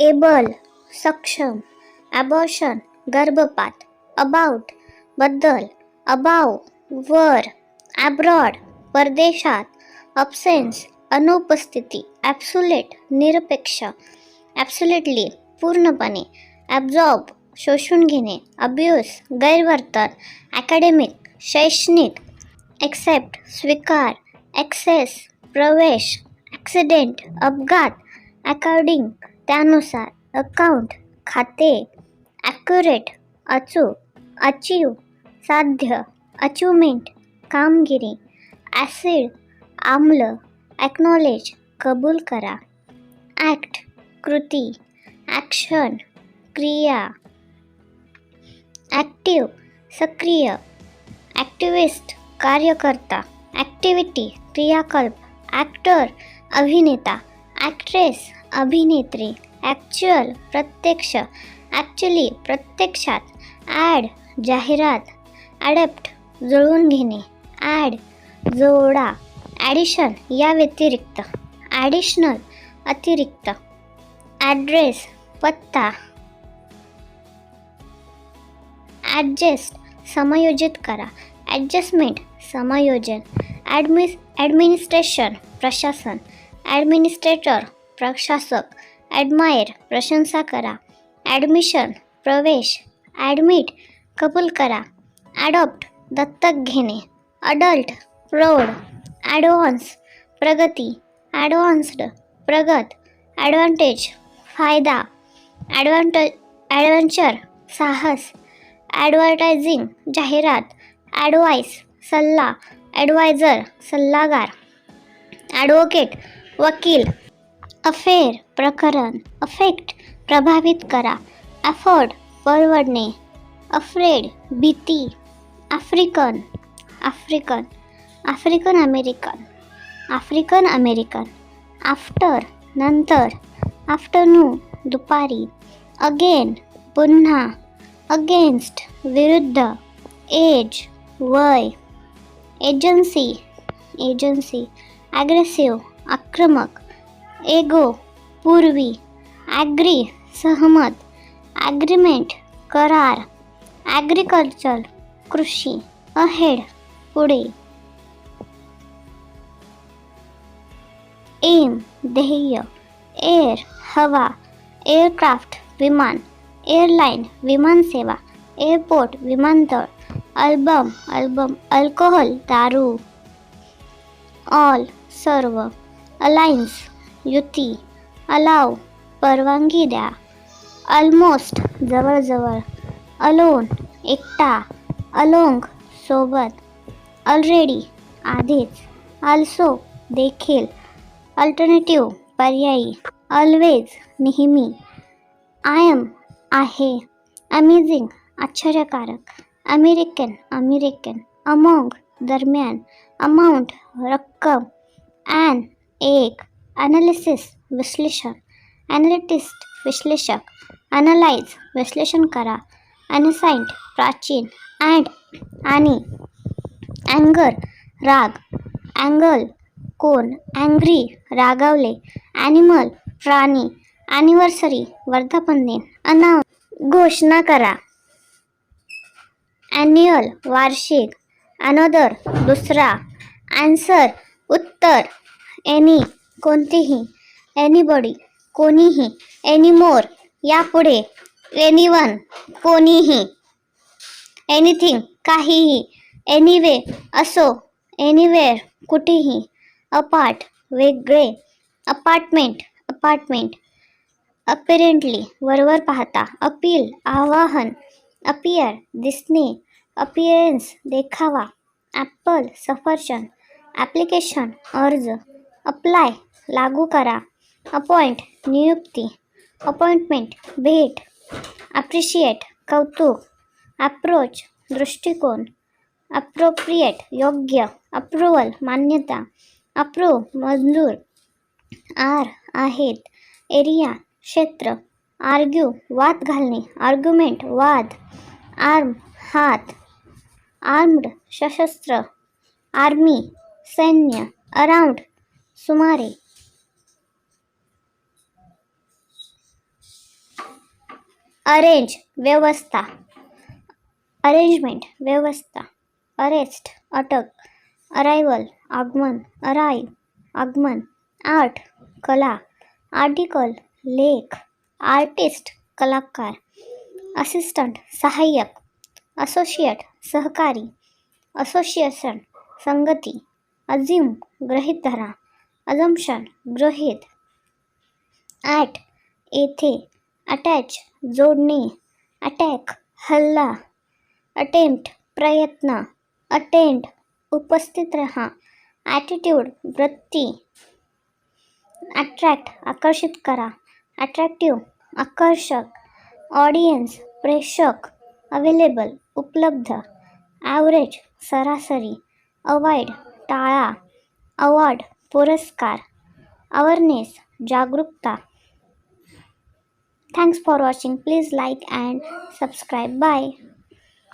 Able सक्षम abortion गर्भपात अबाउटबद्दल अबाव वर ॲब्रॉड परदेशात अब्सेन्स अनुपस्थिती ॲप्सुलेट निरपेक्ष ॲप्सुलेटली पूर्णपणे ॲब्झॉर्ब शोषून घेणे अब्यूज गैरवर्तन ॲकॅडेमिक शैक्षणिक एक्सेप्ट स्वीकार ॲक्सेस प्रवेश ॲक्सिडेंट अपघात अकॉर्डिंग त्यानुसार अकाउंट खाते ॲक्युरेट अचूक अचीव साध्य अचिवमेंट कामगिरी ॲसिड आम्ल ॲक्नॉलेज कबूल करा. ॲक्ट कृती ॲक्शन क्रिया. ॲक्टिव सक्रिय. ॲक्टिविस्ट कार्यकर्ता. ॲक्टिव्हिटी क्रियाकल्प. ॲक्टर अभिनेता. ॲक्ट्रेस अभिनेत्री. ॲक्च्युअल प्रत्यक्ष ॲक्च्युली प्रत्यक्षात ॲड जाहिरात ॲडॅप्ट जुळवून घेणे ॲड जोडा ॲडिशन या व्यतिरिक्त ॲडिशनल अतिरिक्त ॲड्रेस पत्ता ॲडजस्ट समायोजित करा ॲडजस्टमेंट समायोजन ॲडमिस ॲडमिनिस्ट्रेशन प्रशासन ॲडमिनिस्ट्रेटर प्रशासक ॲडमायर प्रशंसा करा. ॲडमिशन प्रवेश. ॲडमिट कबूल करा. ॲडॉप्ट दत्तक घेणे. अडल्ट प्रौढ ॲडव्हान्स प्रगती. ॲडव्हान्स्ड प्रगत. ॲडव्हान्टेज फायदा. ॲडव्हान्ट ॲडव्हेंचर साहस. ॲडव्हर्टायझिंग जाहिरात. ॲडवाईस सल्ला. ॲडवायझर सल्लागार. ॲडव्होकेट वकील. अफेअर प्रकरण अफेक्ट प्रभावित करा. अफोर्ड परवडणे. अफ्रेड भीती. African African African American African American. After नंतर. आफ्टरनून दुपारी. अगेन पुन्हा. अगेन्स्ट विरुद्ध. एज वय. Agency agency. ॲग्रेसिव्ह आक्रमक. एगो पूर्वी ॲग्री सहमत ॲग्रीमेंट करार ॲग्रिकल्चर कृषी अहेड पुढे. एम ध्येय एअर हवा एअरक्राफ्ट विमान एअरलाईन विमानसेवा एअरपोर्ट विमानतळ अल्बम अल्बम अल्कोहोल दारू. ऑल सर्व अलायन्स युती. अलाव. परवानगी द्या. ऑलमोस्ट जवळजवळ. अलोन एकटा. अलोंग सोबत. ऑलरेडी आधीच. अल्सो देखील. अल्टरनेटिव्ह पर्यायी. ऑलवेज नेहमी. आय एम आहे. अमेझिंग आश्चर्यकारक. अमेरिकन अमेरिकन अमोंग दरम्यान. अमाऊंट रक्कम. ॲन एक. ॲनालिसिस विश्लेषण. ॲनालिटिस्ट विश्लेषक. ॲनालाइज विश्लेषण करा. ॲनसाइंट प्राचीन. अँड आणि. अँगर राग. अँगल कोण? अँग्री रागावले. ॲनिमल प्राणी. ॲनिव्हर्सरी वर्धापन दिन अनाउन्स घोषणा करा. ॲन्युअल वार्षिक. अनोदर दुसरा. ॲन्सर उत्तर. एनी कोणतीही एनीबडी कोणीही एनीमोर यापुढे एनीवन कोणीही एनिथिंग काहीही एनिवे असो एनिवेअर कुठेही अपार्ट वेगळे अपार्टमेंट अपार्टमेंट अपेरेंटली वरवर पाहता अपील आवाहन अपियर दिसणे अपियरन्स देखावा ॲपल सफरचंद ॲप्लिकेशन अर्ज अप्लाय लागू करा. अपॉइंट नियुक्ती. अपॉइंटमेंट भेट. ॲप्रिशिएट कौतुक. अप्रोच दृष्टिकोन. अप्रोप्रिएट योग्य. अप्रुवल मान्यता. अप्रूव मंजूर. आर आहेत. एरिया क्षेत्र. आर्ग्यू वाद घालणे. आर्ग्युमेंट वाद. आर्म हात. आर्म्ड सशस्त्र. आर्मी सैन्य. अराउंड सुमारे. अरेंज व्यवस्था. अरेंजमेंट व्यवस्था. अरेस्ट अटक. अरायवल आगमन. अराईव आगमन. आर्ट कला. आर्टिकल लेख. आर्टिस्ट कलाकार. असिस्टंट सहाय्यक. असोसिएट सहकारी. असोसिएशन संगती. अजिम गृहीत धरा. अजम्पशन गृहीत ॲट येथे अटॅच जोडणे. अटॅक हल्ला. अटेम्प्ट प्रयत्न. अटेंड उपस्थित रहा. ॲटिट्यूड वृत्ती. अट्रॅक्ट आकर्षित करा. अट्रॅक्टिव्ह आकर्षक. ऑडियन्स प्रेक्षक. अवेलेबल उपलब्ध. ॲव्हरेज सरासरी. अवॉइड टाळा. अवॉर्ड पुरस्कार अवेअरनेस जागरूकता. Thanks for watching please like and subscribe bye